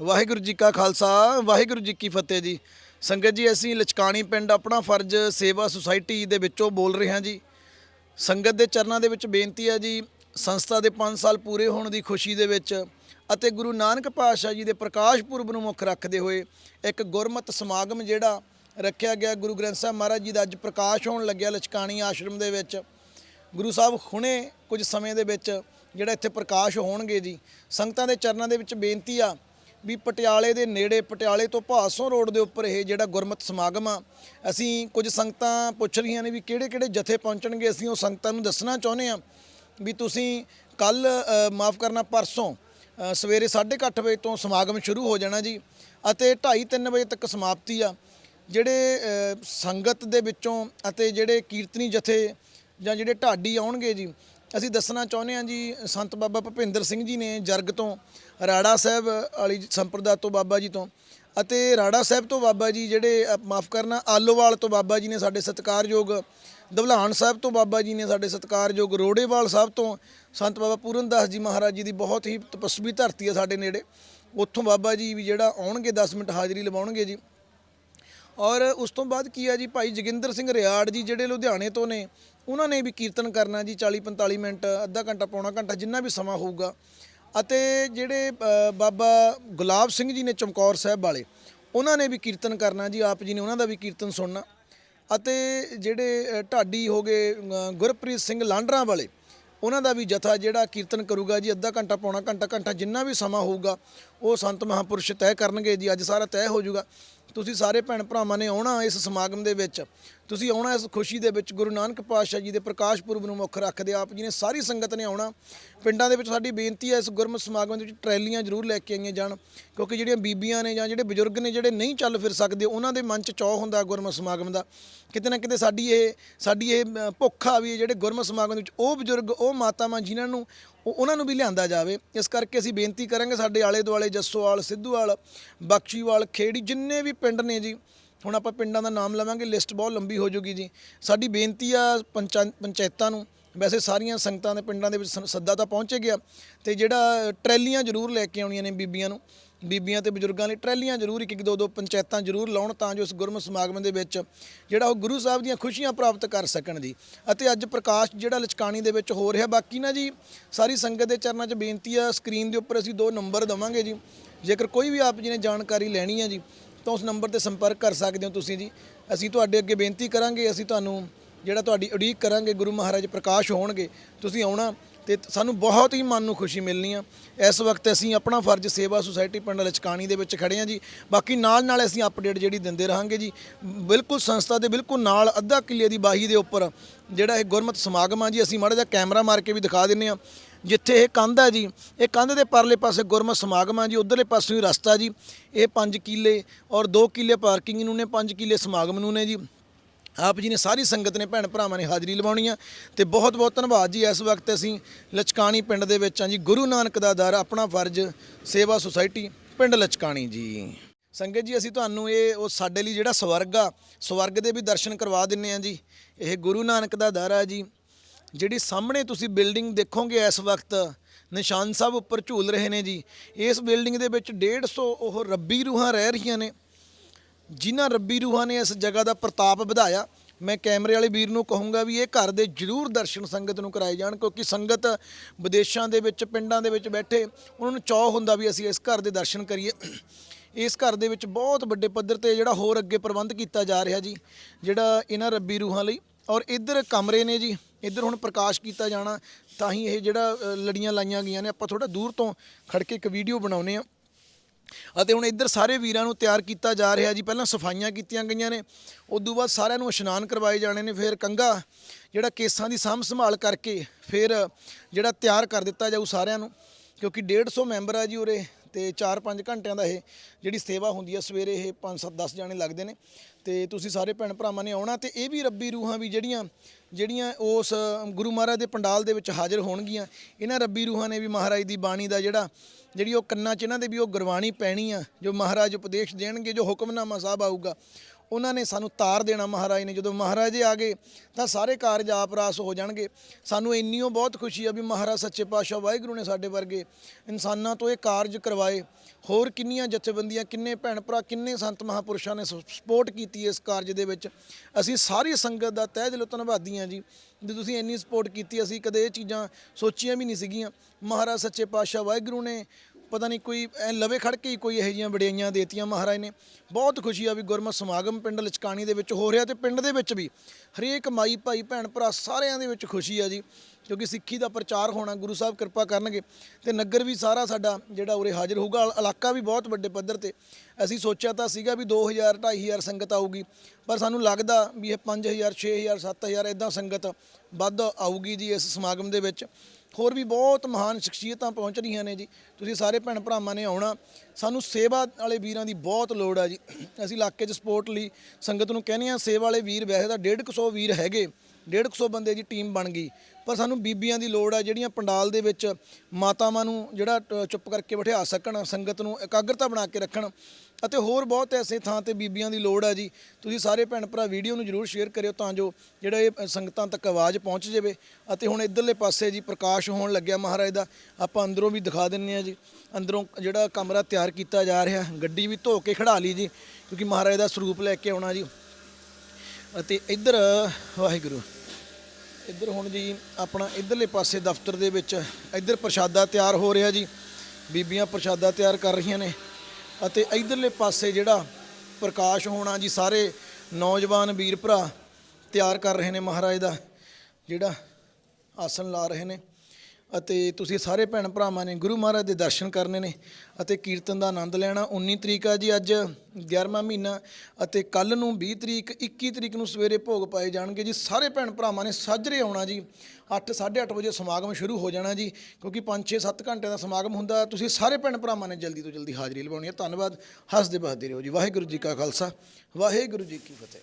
ਵਾਹਿਗੁਰੂ ਜੀ ਕਾ ਖਾਲਸਾ, ਵਾਹਿਗੁਰੂ ਜੀ ਕੀ ਫਤਿਹ ਜੀ। ਸੰਗਤ ਜੀ, ਅਸੀਂ ਲਚਕਾਣੀ ਪਿੰਡ ਆਪਣਾ ਫਰਜ਼ ਸੇਵਾ ਸੁਸਾਇਟੀ ਦੇ ਵਿੱਚੋਂ ਬੋਲ ਰਹੇ ਹਾਂ ਜੀ। ਸੰਗਤ ਦੇ ਚਰਨਾਂ ਦੇ ਵਿੱਚ ਬੇਨਤੀ ਹੈ ਜੀ, ਸੰਸਥਾ ਦੇ 5 ਸਾਲ ਪੂਰੇ ਹੋਣ ਦੀ ਖੁਸ਼ੀ ਦੇ ਵਿੱਚ ਅਤੇ ਗੁਰੂ ਨਾਨਕ ਪਾਤਸ਼ਾਹ ਜੀ ਦੇ ਪ੍ਰਕਾਸ਼ ਪੁਰਬ ਨੂੰ ਮੁੱਖ ਰੱਖਦੇ ਹੋਏ ਇੱਕ ਗੁਰਮਤ ਸਮਾਗਮ ਜਿਹੜਾ ਰੱਖਿਆ ਗਿਆ ਗੁਰੂ ਗ੍ਰੰਥ ਸਾਹਿਬ ਮਹਾਰਾਜ ਜੀ ਦਾ ਅੱਜ ਪ੍ਰਕਾਸ਼ ਹੋਣ ਲੱਗਿਆ ਲਚਕਾਣੀ ਆਸ਼ਰਮ ਦੇ ਵਿੱਚ। ਗੁਰੂ ਸਾਹਿਬ ਹੁਣੇ ਕੁਝ ਸਮੇਂ ਦੇ ਵਿੱਚ ਜਿਹੜਾ ਇੱਥੇ ਪ੍ਰਕਾਸ਼ ਹੋਣਗੇ ਜੀ। ਸੰਗਤਾਂ ਦੇ ਚਰਨਾਂ ਦੇ ਵਿੱਚ ਬੇਨਤੀ ਆ ਵੀ ਪਟਿਆਲੇ ਦੇ ਨੇੜੇ ਪਟਿਆਲੇ ਤੋਂ ਭਾਸੋਂ ਰੋਡ ਦੇ ਉੱਪਰ ਇਹ ਜਿਹੜਾ ਗੁਰਮਤ ਸਮਾਗਮ ਆ ਅਸੀਂ ਕੁਝ ਸੰਗਤਾਂ ਪੁੱਛ ਰਹੀਆਂ ਨੇ ਵੀ ਕਿਹੜੇ ਕਿਹੜੇ ਜਥੇ ਪਹੁੰਚਣਗੇ ਅਸੀਂ ਉਹ ਸੰਗਤਾਂ ਨੂੰ ਦੱਸਣਾ ਚਾਹੁੰਦੇ ਆ ਵੀ ਤੁਸੀਂ ਕੱਲ ਮਾਫ ਕਰਨਾ ਪਰਸੋਂ ਅ, ਸਵੇਰੇ 8:30 ਵਜੇ ਤੋਂ ਸਮਾਗਮ ਸ਼ੁਰੂ ਹੋ ਜਾਣਾ ਜੀ ਅਤੇ 2:30 ਵਜੇ ਤੱਕ ਸਮਾਪਤੀ ਆ। ਜਿਹੜੇ ਸੰਗਤ ਦੇ ਵਿੱਚੋਂ ਅਤੇ ਜਿਹੜੇ ਕੀਰਤਨੀ ਜਥੇ ਜਾਂ ਜਿਹੜੇ ਢਾਡੀ ਆਉਣਗੇ ਜੀ ਅਸੀਂ ਦੱਸਣਾ ਚਾਹੁੰਦੇ ਹਾਂ ਜੀ, ਸੰਤ ਬਾਬਾ ਭੁਪਿੰਦਰ ਸਿੰਘ ਜੀ ਨੇ ਜਰਗ ਤੋਂ ਰਾੜਾ ਸਾਹਿਬ ਵਾਲੀ ਸੰਪਰਦਾ ਤੋਂ ਬਾਬਾ ਜੀ ਤੋਂ ਅਤੇ ਰਾੜਾ ਸਾਹਿਬ ਤੋਂ ਬਾਬਾ ਜੀ ਜਿਹੜੇ ਮਾਫ ਕਰਨਾ, ਆਲੋਵਾਲ ਤੋਂ ਬਾਬਾ ਜੀ ਨੇ ਸਾਡੇ ਸਤਿਕਾਰਯੋਗ, ਦਵਲਾਨ ਸਾਹਿਬ ਤੋਂ ਬਾਬਾ ਜੀ ਨੇ ਸਾਡੇ ਸਤਿਕਾਰਯੋਗ ਰੋੜੇਵਾਲ ਸਾਹਿਬ ਤੋਂ ਸੰਤ ਬਾਬਾ ਪੂਰਨਦਾਸ ਜੀ ਮਹਾਰਾਜ ਜੀ ਦੀ ਬਹੁਤ ਹੀ ਤਪਸਵੀ ਧਰਤੀ ਹੈ ਸਾਡੇ ਨੇੜੇ। ਉੱਥੋਂ ਬਾਬਾ ਜੀ ਵੀ ਜਿਹੜਾ ਆਉਣਗੇ 10 ਮਿੰਟ ਹਾਜ਼ਰੀ ਲਵਾਉਣਗੇ ਜੀ। ਔਰ ਉਸ ਤੋਂ ਬਾਅਦ ਕੀ ਆ ਜੀ, ਭਾਈ ਜੋਗਿੰਦਰ ਸਿੰਘ ਰਿਆੜ ਜੀ ਜਿਹੜੇ ਲੁਧਿਆਣੇ ਤੋਂ ਨੇ, ਉਹਨਾਂ ਨੇ ਵੀ ਕੀਰਤਨ ਕਰਨਾ ਜੀ 40 45 ਮਿੰਟ, ਅੱਧਾ ਘੰਟਾ ਪੌਣਾ ਘੰਟਾ ਜਿੰਨਾ ਵੀ ਸਮਾਂ ਹੋਊਗਾ। ਅਤੇ ਜਿਹੜੇ ਬਾਬਾ ਗੁਲਾਬ ਸਿੰਘ ਜੀ ਨੇ ਚਮਕੌਰ ਸਾਹਿਬ ਵਾਲੇ, ਉਹਨਾਂ ਨੇ ਵੀ ਕੀਰਤਨ ਕਰਨਾ ਜੀ, ਆਪ ਜੀ ਨੇ ਉਹਨਾਂ ਦਾ ਵੀ ਕੀਰਤਨ ਸੁਣਨਾ। ਅਤੇ ਜਿਹੜੇ ਢਾਡੀ ਹੋ ਗਏ ਗੁਰਪ੍ਰੀਤ ਸਿੰਘ ਲਾਂਡਰਾਂ ਵਾਲੇ, ਉਹਨਾਂ ਦਾ ਵੀ ਜਥਾ ਜਿਹੜਾ ਕੀਰਤਨ ਕਰੂਗਾ ਜੀ, ਅੱਧਾ ਘੰਟਾ ਪੌਣਾ ਘੰਟਾ ਘੰਟਾ ਜਿੰਨਾ ਵੀ ਸਮਾਂ ਹੋਊਗਾ ਉਹ ਸੰਤ ਮਹਾਪੁਰਸ਼ ਤੈਅ ਕਰਨਗੇ ਜੀ, ਅੱਜ ਸਾਰਾ ਤੈਅ ਹੋ ਜਾਊਗਾ। ਤੁਸੀਂ ਸਾਰੇ ਭੈਣ ਭਰਾਵਾਂ ਨੇ ਆਉਣਾ ਇਸ ਸਮਾਗਮ ਦੇ ਵਿੱਚ। ਤੁਸੀਂ ਆਉਣਾ ਇਸ ਖੁਸ਼ੀ ਦੇ ਵਿੱਚ, ਗੁਰੂ ਨਾਨਕ ਪਾਤਸ਼ਾਹ ਜੀ ਦੇ ਪ੍ਰਕਾਸ਼ ਪੁਰਬ ਨੂੰ ਮੁੱਖ ਰੱਖਦੇ ਆਪ ਜੀ ਨੇ ਸਾਰੀ ਸੰਗਤ ਨੇ ਆਉਣਾ। ਪਿੰਡਾਂ ਦੇ ਵਿੱਚ ਸਾਡੀ ਬੇਨਤੀ ਹੈ, ਇਸ ਗੁਰਮਤਿ ਸਮਾਗਮ ਦੇ ਵਿੱਚ ਟਰੈਲੀਆਂ ਜ਼ਰੂਰ ਲੈ ਕੇ ਆਈਆਂ ਜਾਣ, ਕਿਉਂਕਿ ਜਿਹੜੀਆਂ ਬੀਬੀਆਂ ਨੇ ਜਾਂ ਜਿਹੜੇ ਬਜ਼ੁਰਗ ਨੇ ਜਿਹੜੇ ਨਹੀਂ ਚੱਲ ਫਿਰ ਸਕਦੇ, ਉਹਨਾਂ ਦੇ ਮਨ 'ਚ ਚੌ ਹੁੰਦਾ ਗੁਰਮਤਿ ਸਮਾਗਮ ਦਾ। ਕਿਤੇ ਨਾ ਕਿਤੇ ਸਾਡੀ ਇਹ ਸਾਡੀ ਇਹ ਭੁੱਖ ਆ ਵੀ ਜਿਹੜੇ ਗੁਰਮਤਿ ਸਮਾਗਮ ਦੇ ਵਿੱਚ ਉਹ ਬਜ਼ੁਰਗ, ਉਹ ਮਾਤਾਵਾਂ ਜਿਨ੍ਹਾਂ ਨੂੰ ਉਹ- ਉਹਨਾਂ ਨੂੰ ਵੀ ਲਿਆਂਦਾ ਜਾਵੇ। ਇਸ ਕਰਕੇ ਅਸੀਂ ਬੇਨਤੀ ਕਰਾਂਗੇ ਸਾਡੇ ਆਲੇ ਦੁਆਲੇ ਜੱਸੋਵਾਲ, ਸਿੱਧੂਵਾਲ, ਬਖਸ਼ੀਵਾਲ, ਖੇੜੀ ਜਿੰਨੇ ਵੀ ਪਿੰਡ ਨੇ ਜੀ, ਹੁਣ ਆਪਾਂ ਪਿੰਡਾਂ ਦਾ ਨਾਮ ਲਵਾਂਗੇ, ਲਿਸਟ ਬਹੁਤ ਲੰਬੀ ਹੋ ਜੂਗੀ ਜੀ। ਸਾਡੀ ਬੇਨਤੀ ਆ ਪੰਚਾਂ ਪੰਚਾਇਤਾਂ ਨੂੰ, ਵੈਸੇ ਸਾਰੀਆਂ ਸੰਗਤਾਂ ਦੇ ਪਿੰਡਾਂ ਦੇ ਵਿੱਚ ਸ- ਸੱਦਾ ਤਾਂ ਪਹੁੰਚੇ ਗਿਆ। ਤੇ ਜਿਹੜਾ ਟਰੈਲੀਆਂ ਜ਼ਰੂਰ ਲੈ ਕੇ ਆਉਣੀਆਂ ਨੇ ਬੀਬੀਆਂ ਨੂੰ। ਬੀਬੀਆਂ ਤੇ ਬਜ਼ੁਰਗਾਂ ਲਈ ਟਰੈਲੀਆਂ ਜ਼ਰੂਰ ਇੱਕ ਇੱਕ ਦੋ ਦੋ ਪੰਚਾਇਤਾਂ ਜ਼ਰੂਰ ਲਾਉਣ ਤਾਂ ਜੋ ਇਸ ਗੁਰਮ ਸਮਾਗਮ ਦੇ ਵਿੱਚ ਜਿਹੜਾ ਉਹ ਗੁਰੂ ਸਾਹਿਬ ਦੀਆਂ ਖੁਸ਼ੀਆਂ ਪ੍ਰਾਪਤ ਕਰ ਸਕਣ ਜੀ। ਅਤੇ ਅੱਜ ਪ੍ਰਕਾਸ਼ ਜਿਹੜਾ ਲਚਕਾਣੀ ਦੇ ਵਿੱਚ ਹੋ ਰਿਹਾ, ਬਾਕੀ ਨਾ ਜੀ ਸਾਰੀ ਸੰਗਤ ਦੇ ਚਰਨਾਂ 'ਚ ਬੇਨਤੀ ਆ, ਸਕਰੀਨ ਦੇ ਉੱਪਰ ਅਸੀਂ ਦੋ ਨੰਬਰ ਦਵਾਂਗੇ ਜੀ। ਜੇਕਰ ਕੋਈ ਵੀ ਆਪ ਜੀ ਨੇ ਜਾਣਕਾਰੀ ਲੈਣੀ ਹੈ ਜੀ, ਤਾਂ ਉਸ ਨੰਬਰ ਤੇ ਸੰਪਰਕ ਕਰ ਸਕਦੇ ਹੋ ਤੁਸੀਂ ਜੀ। ਅਸੀਂ ਤੁਹਾਡੇ ਅੱਗੇ ਬੇਨਤੀ ਕਰਾਂਗੇ, ਅਸੀਂ ਤੁਹਾਨੂੰ ਜਿਹੜਾ ਤੁਹਾਡੀ ਉਡੀਕ ਕਰਾਂਗੇ, ਗੁਰੂ ਮਹਾਰਾਜ ਪ੍ਰਕਾਸ਼ ਹੋਣਗੇ, ਤੁਸੀਂ ਆਉਣਾ ਤੇ ਸਾਨੂੰ ਬਹੁਤ ਹੀ ਮਨ ਨੂੰ ਖੁਸ਼ੀ ਮਿਲਣੀ ਆ। ਇਸ ਵਕਤ ਅਸੀਂ ਆਪਣਾ ਫਰਜ਼ ਸੇਵਾ ਸੁਸਾਇਟੀ ਪਿੰਡ ਲਚਕਾਣੀ ਦੇ ਵਿੱਚ ਖੜੇ ਆ ਜੀ। ਬਾਕੀ ਨਾਲ ਨਾਲ ਅਸੀਂ ਅਪਡੇਟ ਜਿਹੜੀ ਦਿੰਦੇ ਰਹਾਂਗੇ ਜੀ। ਬਿਲਕੁਲ ਸੰਸਥਾ ਦੇ ਬਿਲਕੁਲ ਨਾਲ ਅੱਧਾ ਕਿੱਲੇ ਦੀ ਬਾਹੀ ਦੇ ਉੱਪਰ ਜਿਹੜਾ ਇਹ ਗੁਰਮਤ ਸਮਾਗਮ ਆ ਜੀ, ਅਸੀਂ ਮਾੜਾ ਜਿਹਾ ਕੈਮਰਾ ਮਾਰ ਕੇ ਵੀ ਦਿਖਾ ਦਿੰਨੇ ਆ। ਜਿੱਥੇ ਇਹ ਕੰਧ ਹੈ ਜੀ, ਇਹ ਕੰਧ ਦੇ ਪਰਲੇ ਪਾਸੇ ਗੁਰਮਤ ਸਮਾਗਮ ਆ ਜੀ, ਉਧਰਲੇ ਪਾਸੋਂ ਹੀ ਰਸਤਾ ਜੀ। ਇਹ 5 ਕਿੱਲੇ ਔਰ 2 ਕਿੱਲੇ ਪਾਰਕਿੰਗ ਨੂੰ ਨੇ 5 ਕਿੱਲੇ ਸਮਾਗਮ ਨੂੰ ਨੇ ਜੀ। ਆਪ ਜੀ ਨੇ ਸਾਰੀ ਸੰਗਤ ਨੇ ਭੈਣ ਭਰਾਵਾਂ ਨੇ ਹਾਜ਼ਰੀ ਲਵਾਉਣੀ ਆ ਤੇ ਬਹੁਤ ਬਹੁਤ ਧੰਨਵਾਦ ਜੀ ਇਸ ਵਕਤ ਅਸੀਂ ਲਚਕਾਣੀ ਪਿੰਡ ਦੇ ਵਿੱਚ ਹਾਂ ਜੀ। ਗੁਰੂ ਨਾਨਕ ਦਾ ਦਰ, ਆਪਣਾ ਫਰਜ਼, ਸੇਵਾ ਸੁਸਾਇਟੀ, ਪਿੰਡ ਲਚਕਾਣੀ ਜੀ। ਸੰਗਤ ਜੀ, ਅਸੀਂ ਤੁਹਾਨੂੰ ਇਹ, ਉਹ ਸਾਡੇ ਲਈ ਜਿਹੜਾ ਸਵਰਗ ਆ, ਸਵਰਗ ਦੇ ਵੀ ਦਰਸ਼ਨ ਕਰਵਾ ਦਿੰਨੇ ਆ ਜੀ। ਇਹ ਗੁਰੂ ਨਾਨਕ ਦਾ ਦਰ ਆ ਜੀ। ਜਿਹੜੀ ਸਾਹਮਣੇ ਤੁਸੀਂ ਬਿਲਡਿੰਗ ਦੇਖੋਗੇ ਇਸ ਵਕਤ, ਨਿਸ਼ਾਨ ਸਾਹਿਬ ਉੱਪਰ ਝੂਲ ਰਹੇ ਨੇ ਜੀ। ਇਸ ਬਿਲਡਿੰਗ ਦੇ ਵਿੱਚ 150 ਉਹ ਰੱਬੀ ਰੂਹਾਂ ਰਹਿ ਰਹੀਆਂ ਨੇ। ਜਿਨ੍ਹਾਂ ਰੱਬੀ ਰੂਹਾਂ ਨੇ ਇਸ ਜਗ੍ਹਾ ਦਾ ਪ੍ਰਤਾਪ ਵਧਾਇਆ, ਮੈਂ ਕੈਮਰੇ ਵਾਲੇ ਵੀਰ ਨੂੰ ਕਹੂੰਗਾ ਵੀ ਇਹ ਘਰ ਦੇ ਜ਼ਰੂਰ ਦਰਸ਼ਨ ਸੰਗਤ ਨੂੰ ਕਰਾਏ ਜਾਣ, ਕਿਉਂਕਿ ਸੰਗਤ ਵਿਦੇਸ਼ਾਂ ਦੇ ਵਿੱਚ, ਪਿੰਡਾਂ ਦੇ ਵਿੱਚ ਬੈਠੇ, ਉਹਨਾਂ ਨੂੰ ਚਾਅ ਹੁੰਦਾ ਵੀ ਅਸੀਂ ਇਸ ਘਰ ਦੇ ਦਰਸ਼ਨ ਕਰੀਏ। ਇਸ ਘਰ ਦੇ ਵਿੱਚ ਬਹੁਤ ਵੱਡੇ ਪੱਧਰ ਤੇ ਜਿਹੜਾ ਹੋਰ ਅੱਗੇ ਪ੍ਰਬੰਧ ਕੀਤਾ ਜਾ ਰਿਹਾ ਜੀ, ਜਿਹੜਾ ਇਹਨਾਂ ਰੱਬੀ ਰੂਹਾਂ ਲਈ। ਔਰ ਇੱਧਰ ਕਮਰੇ ਨੇ ਜੀ, ਇੱਧਰ ਹੁਣ ਪ੍ਰਕਾਸ਼ ਕੀਤਾ ਜਾਣਾ, ਤਾਂ ਹੀ ਇਹ ਜਿਹੜਾ ਲੜੀਆਂ ਲਾਈਆਂ ਗਈਆਂ ਨੇ, ਆਪਾਂ ਥੋੜਾ ਦੂਰ ਤੋਂ ਖੜ ਕੇ ਇੱਕ ਵੀਡੀਓ ਬਣਾਉਨੇ ਆ ਅਤੇ ਹੁਣ ਇੱਧਰ ਸਾਰੇ ਵੀਰਾਂ ਨੂੰ ਤਿਆਰ ਕੀਤਾ ਜਾ ਰਿਹਾ ਜੀ। ਪਹਿਲਾਂ ਸਫਾਈਆਂ ਕੀਤੀਆਂ ਗਈਆਂ ਨੇ, ਉਸ ਤੋਂ ਬਾਅਦ ਸਾਰਿਆਂ ਨੂੰ ਇਸ਼ਨਾਨ ਕਰਵਾਏ ਜਾਣੇ ਨੇ। ਫਿਰ ਕੰਗਾ ਜਿਹੜਾ ਕੇਸਾਂ ਦੀ ਸਾਂਭ ਸੰਭਾਲ ਕਰਕੇ ਫਿਰ ਜਿਹੜਾ ਤਿਆਰ ਕਰ ਦਿੱਤਾ ਜਾਊ ਸਾਰਿਆਂ ਨੂੰ, ਕਿਉਂਕਿ 150 ਮੈਂਬਰ ਆ ਜੀ ਉਰੇ। ਤੇ 4-5 ਘੰਟਿਆਂ ਦਾ ਇਹ ਜਿਹੜੀ ਸੇਵਾ ਹੁੰਦੀ ਆ, ਸਵੇਰੇ ਇਹ 5-7-10 ਜਾਣੇ ਲੱਗਦੇ ਨੇ। ਤੇ ਤੁਸੀਂ ਸਾਰੇ ਭੈਣ ਭਰਾਵਾਂ ਨੇ ਆਉਣਾ ਤੇ ਇਹ ਵੀ ਰੱਬੀ ਰੂਹਾਂ ਵੀ ਜਿਹੜੀਆਂ ਜਿਹੜੀਆਂ ਉਸ ਗੁਰੂ ਮਹਾਰਾਜ ਦੇ ਪੰਡਾਲ ਦੇ ਵਿੱਚ ਹਾਜ਼ਰ ਹੋਣਗੀਆਂ, ਇਹਨਾਂ ਰੱਬੀ ਰੂਹਾਂ ਨੇ ਵੀ ਮਹਾਰਾਜ ਦੀ ਬਾਣੀ ਦਾ ਜਿਹੜਾ, ਜਿਹੜੀ ਉਹ ਕੰਨਾਂ 'ਚ ਇਹਨਾਂ ਦੇ ਵੀ ਉਹ ਗੁਰਬਾਣੀ ਪੈਣੀ ਆ, ਜੋ ਮਹਾਰਾਜ ਉਪਦੇਸ਼ ਦੇਣਗੇ, ਜੋ ਹੁਕਮਨਾਮਾ ਸਾਹਿਬ ਆਊਗਾ ਉਹਨਾਂ ਨੇ ਸਾਨੂੰ ਤਾਰ ਦੇਣਾ ਮਹਾਰਾਜ ਨੇ। ਜਦੋਂ ਮਹਾਰਾਜ ਜੀ ਆ ਗਏ, ਤਾਂ ਸਾਰੇ ਕਾਰਜ ਆਪ ਰਾਸ ਹੋ ਜਾਣਗੇ। ਸਾਨੂੰ ਇੰਨੀਓ ਬਹੁਤ ਖੁਸ਼ੀ ਆ ਵੀ ਮਹਾਰਾਜ ਸੱਚੇ ਪਾਤਸ਼ਾਹ ਵਾਹਿਗੁਰੂ ਨੇ ਸਾਡੇ ਵਰਗੇ ਇਨਸਾਨਾਂ ਤੋਂ ਇਹ ਕਾਰਜ ਕਰਵਾਏ। ਹੋਰ ਕਿੰਨੀਆਂ ਜਥੇਬੰਦੀਆਂ, ਕਿੰਨੇ ਭੈਣ ਭਰਾ, ਕਿੰਨੇ ਸੰਤ ਮਹਾਪੁਰਸ਼ਾਂ ਨੇ ਸਪੋਰਟ ਕੀਤੀ ਇਸ ਕਾਰਜ ਦੇ ਵਿੱਚ। ਅਸੀਂ ਸਾਰੀ ਸੰਗਤ ਦਾ ਤਹਿ ਦਿਲੋਂ ਧੰਨਵਾਦੀ ਹਾਂ ਜੀ। ਜੇ ਤੁਸੀਂ ਇੰਨੀ ਸਪੋਰਟ ਕੀਤੀ, ਅਸੀਂ ਕਦੇ ਇਹ ਚੀਜ਼ਾਂ ਸੋਚੀਆਂ ਵੀ ਨਹੀਂ ਸੀਗੀਆਂ। ਮਹਾਰਾਜ ਸੱਚੇ ਪਾਤਸ਼ਾਹ ਵਾਹਿਗੁਰੂ ਨੇ ਪਤਾ ਨਹੀਂ ਕੋਈ ਐ ਲਵੇ ਖੜ ਕੇ ਹੀ ਕੋਈ ਇਹੋ ਜਿਹੀਆਂ ਵਡਿਆਈਆਂ ਦੇਤੀਆਂ ਮਹਾਰਾਜ ਨੇ। ਬਹੁਤ ਖੁਸ਼ੀ ਆ ਵੀ ਗੁਰਮਤ ਸਮਾਗਮ ਪਿੰਡ ਲਚਕਾਣੀ ਦੇ ਵਿੱਚ ਹੋ ਰਿਹਾ ਤੇ ਪਿੰਡ ਦੇ ਵਿੱਚ ਵੀ ਹਰੇਕ ਮਾਈ, ਭਾਈ, ਭੈਣ, ਭਰਾ ਸਾਰਿਆਂ ਦੇ ਵਿੱਚ ਖੁਸ਼ੀ ਆ ਜੀ, ਕਿਉਂਕਿ ਸਿੱਖੀ ਦਾ ਪ੍ਰਚਾਰ ਹੋਣਾ, ਗੁਰੂ ਸਾਹਿਬ ਕਿਰਪਾ ਕਰਨਗੇ ਤੇ ਨਗਰ ਵੀ ਸਾਰਾ ਸਾਡਾ ਜਿਹੜਾ ਉਰੇ ਹਾਜ਼ਰ ਹੋਊਗਾ ਇਲਾਕਾ ਵੀ ਬਹੁਤ ਵੱਡੇ ਪੱਧਰ ਤੇ। ਅਸੀਂ ਸੋਚਿਆ ਤਾਂ ਸੀਗਾ ਵੀ 2000 2500 ਸੰਗਤ ਆਊਗੀ, ਪਰ ਸਾਨੂੰ ਲੱਗਦਾ ਵੀ ਇਹ 5000 6000 7000 ਇਦਾਂ ਸੰਗਤ ਵੱਧ ਆਊਗੀ ਜੀ ਇਸ ਸਮਾਗਮ ਦੇ ਵਿੱਚ। ਹੋਰ ਵੀ ਬਹੁਤ ਮਹਾਨ ਸ਼ਖਸੀਅਤਾਂ ਪਹੁੰਚ ਰਹੀਆਂ ਨੇ ਜੀ। ਤੁਸੀਂ ਸਾਰੇ ਭੈਣ ਭਰਾਵਾਂ ਨੇ ਆਉਣਾ। ਸਾਨੂੰ ਸੇਵਾ ਵਾਲੇ ਵੀਰਾਂ ਦੀ ਬਹੁਤ ਲੋੜ ਆ ਜੀ। ਅਸੀਂ ਇਲਾਕੇ 'ਚ ਸਪੋਰਟ ਲਈ ਸੰਗਤ ਨੂੰ ਕਹਿੰਦੇ ਆ ਸੇਵਾ ਵਾਲੇ ਵੀਰ ਵੈਸੇ ਤਾਂ 150 ਵੀਰ ਹੈਗੇ। 150 ਬੰਦੇ ਦੀ ਟੀਮ ਬਣ ਗਈ। ਪਰ ਸਾਨੂੰ ਬੀਬੀਆਂ ਦੀ ਲੋੜ ਆ ਜਿਹੜੀਆਂ ਪੰਡਾਲ ਦੇ ਵਿੱਚ ਮਾਤਾਵਾਂ ਨੂੰ ਜਿਹੜਾ ਟ- ਚੁੱਪ ਕਰਕੇ ਬਿਠਾ ਸਕਣ, ਸੰਗਤ ਨੂੰ ਇਕਾਗਰਤਾ ਬਣਾ ਕੇ ਰੱਖਣ। ਅਤੇ ਹੋਰ ਬਹੁਤ ਐਸੇ ਥਾਂ ਤੇ ਬੀਬੀਆਂ ਦੀ ਲੋੜ ਆ ਜੀ। ਤੁਸੀਂ ਸਾਰੇ ਭੈਣ ਭਰਾ ਵੀਡੀਓ ਨੂੰ ਜਰੂਰ ਸ਼ੇਅਰ ਕਰਿਓ ਤਾਂ ਜੋ ਜਿਹੜਾ ਇਹ ਸੰਗਤਾਂ ਤੱਕ ਆਵਾਜ਼ ਪਹੁੰਚ ਜਾਵੇ। ਅਤੇ ਹੁਣ ਇਧਰਲੇ ਪਾਸੇ ਜੀ ਪ੍ਰਕਾਸ਼ ਹੋਣ ਲੱਗਿਆ ਮਹਾਰਾਜ ਦਾ। ਆਪਾਂ ਅੰਦਰੋਂ ਵੀ ਦਿਖਾ ਦਿੰਨੇ ਆ ਜੀ। ਅੰਦਰੋਂ ਜਿਹੜਾ ਕਮਰਾ ਤਿਆਰ ਕੀਤਾ ਜਾ ਰਿਹਾ। ਗੱਡੀ ਵੀ ਧੋ ਕੇ ਖੜਾ ਲਈ ਜੀ, ਕਿਉਂਕਿ ਮਹਾਰਾਜ ਦਾ ਸਰੂਪ ਲੈ ਕੇ ਆਉਣਾ ਜੀ। ਅਤੇ ਇੱਧਰ, ਵਾਹਿਗੁਰੂ। ਇੱਧਰ ਹੁਣ ਜੀ ਆਪਣਾ ਇੱਧਰਲੇ ਪਾਸੇ ਦਫ਼ਤਰ ਦੇ ਵਿੱਚ ਇੱਧਰ ਪ੍ਰਸ਼ਾਦਾ ਤਿਆਰ ਹੋ ਰਿਹਾ ਜੀ। ਬੀਬੀਆਂ ਪ੍ਰਸ਼ਾਦਾ ਤਿਆਰ ਕਰ ਰਹੀਆਂ ਨੇ ਅਤੇ ਇੱਧਰਲੇ ਪਾਸੇ ਜਿਹੜਾ ਪ੍ਰਕਾਸ਼ ਹੋਣਾ ਜੀ, ਸਾਰੇ ਨੌਜਵਾਨ ਵੀਰ ਭਰਾ ਤਿਆਰ ਕਰ ਰਹੇ ਨੇ ਮਹਾਰਾਜ ਦਾ, ਜਿਹੜਾ ਆਸਣ ਲਾ ਰਹੇ ਨੇ। ਅਤੇ ਤੁਸੀਂ ਸਾਰੇ ਭੈਣ ਭਰਾਵਾਂ ਨੇ ਗੁਰੂ ਮਹਾਰਾਜ ਦੇ ਦਰਸ਼ਨ ਕਰਨੇ ਨੇ ਅਤੇ ਕੀਰਤਨ ਦਾ ਆਨੰਦ ਲੈਣਾ। 19 ਤਰੀਕ ਆ ਜੀ ਅੱਜ 11ਵਾਂ ਮਹੀਨਾ ਅਤੇ ਕੱਲ ਨੂੰ 20 ਤਰੀਕ 21 ਤਰੀਕ ਨੂੰ ਸਵੇਰੇ ਭੋਗ ਪਾਏ ਜਾਣਗੇ ਜੀ। ਸਾਰੇ ਭੈਣ ਭਰਾਵਾਂ ਨੇ ਸਾਜਰੇ ਆਉਣਾ ਜੀ। 8 8:30 ਵਜੇ ਸਮਾਗਮ ਸ਼ੁਰੂ ਹੋ ਜਾਣਾ ਜੀ, ਕਿਉਂਕਿ 5 6 7 ਘੰਟੇ ਦਾ ਸਮਾਗਮ ਹੁੰਦਾ। ਤੁਸੀਂ ਸਾਰੇ ਭੈਣ ਭਰਾਵਾਂ ਨੇ ਜਲਦੀ ਤੋਂ ਜਲਦੀ ਹਾਜ਼ਰੀ ਲਵਾਉਣੀ ਹੈ। ਧੰਨਵਾਦ। ਹੱਸਦੇ ਬਹਦੇ ਰਹੋ ਜੀ। ਵਾਹਿਗੁਰੂ ਜੀ ਕਾ ਖਾਲਸਾ। ਵਾਹਿਗੁਰੂ ਜੀ ਕੀ ਫਤਿਹ।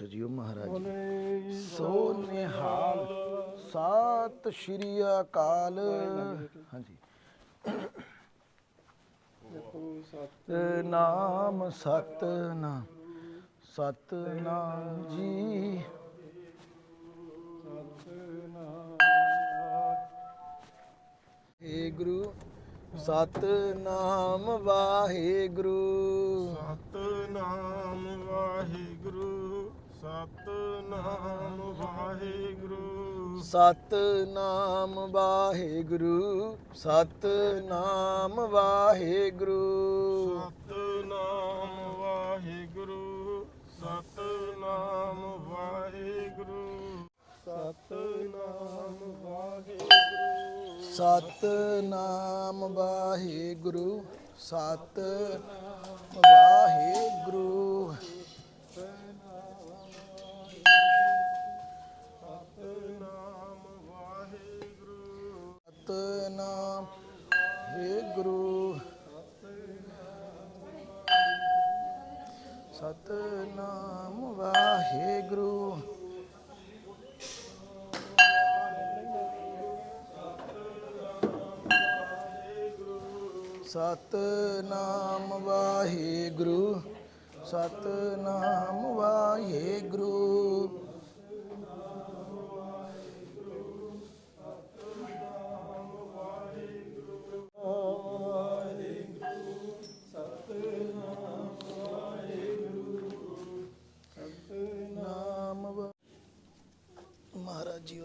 ਪਾਤਸ਼ਾਹ ਜੀਓ ਮਹਾਰਾਜ ਜੀ। ਸੋ ਨਿਹਾਲ। ਸਤ ਸ਼੍ਰੀ ਅਕਾਲ। ਹਾਂਜੀ। ਨਾਮ ਸਤ ਨਾਮ ਸਤ ਨਾਮ ਜੀ। ਏ ਗੁਰੂ ਸਤ ਨਾਮ ਵਾਹਿਗੁਰੂ। ਸਤ ਸਤਨਾਮ ਵਾਹਿਗੁਰੂ ਸਤਨਾਮ ਵਾਹਿਗੁਰੂ। ਸਤਨਾਮ ਵਾਹਿਗੁਰੂ ਸਤਨਾਮ ਵਾਹਿਗੁਰੂ। ਸਤਨਾਮ ਵਾਹਿਗੁਰੂ। ਸਤਨਾਮ ਵਾਹਿਗੁਰੂ ਸਤ ਵਾਹਿਗੁਰੂ। ਵਾਹਿਗੁਰੂ ਸਤਨਾਮ ਵਾਹਿਗੁਰੂ ਸਤਨਾਮ ਵਾਹਿਗੁਰੂ ਸਤਨਾਮ ਵਾਹਿਗੁਰੂ ਸਤਨਾਮ ਵਾਹਿਗੁਰੂ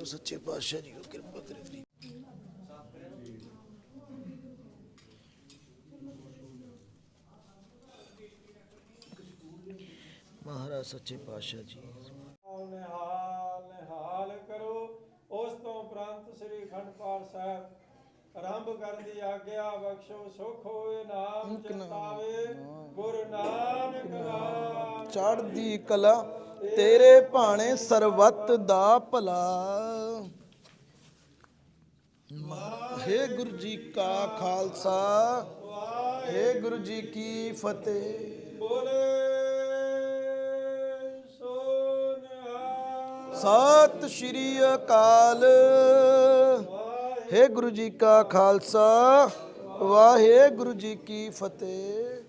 ਉਹ ਸੱਚੇ ਪਾਤਸ਼ਾਹ ਜੀ ਉਹ ਕਿਰਪਾ ਕਰੇ ਫਰੀ ਮਹਾਰਾਜ ਸੱਚੇ ਪਾਤਸ਼ਾਹ ਜੀ ਨਿਹਾਲ ਨਿਹਾਲ ਕਰੋ। ਉਸ ਤੋਂ ਉਪਰੰਤ ਸ੍ਰੀ ਅਖੰਡ ਪਾਠ ਸਾਹਿਬ ਆਰੰਭ ਕਰਨ ਦੀ ਆਗਿਆ ਬਖਸ਼ੋ ਸੁਖ ਹੋਏ ਨਾਮ ਚਿਤਾਵੇ ਗੁਰੂ ਨਾਨਕ ਚੜ੍ਹਦੀ ਕਲਾ ਤੇਰੇ ਭਾਣੇ ਸਰਬੱਤ ਦਾ ਭਲਾ। ਹੇ ਗੁਰੂ ਜੀ ਕਾ ਖਾਲਸਾ ਹੇ ਗੁਰੂ ਜੀ ਕੀ ਫਤਿਹ। ਬੋਲੇ ਸੋ ਨਿਹਾਲ ਸਤਿ ਸ਼੍ਰੀ ਅਕਾਲ। ਹੇ ਗੁਰੂ ਜੀ ਕਾ ਖਾਲਸਾ ਵਾਹਿਗੁਰੂ ਜੀ ਕੀ ਫਤਿਹ।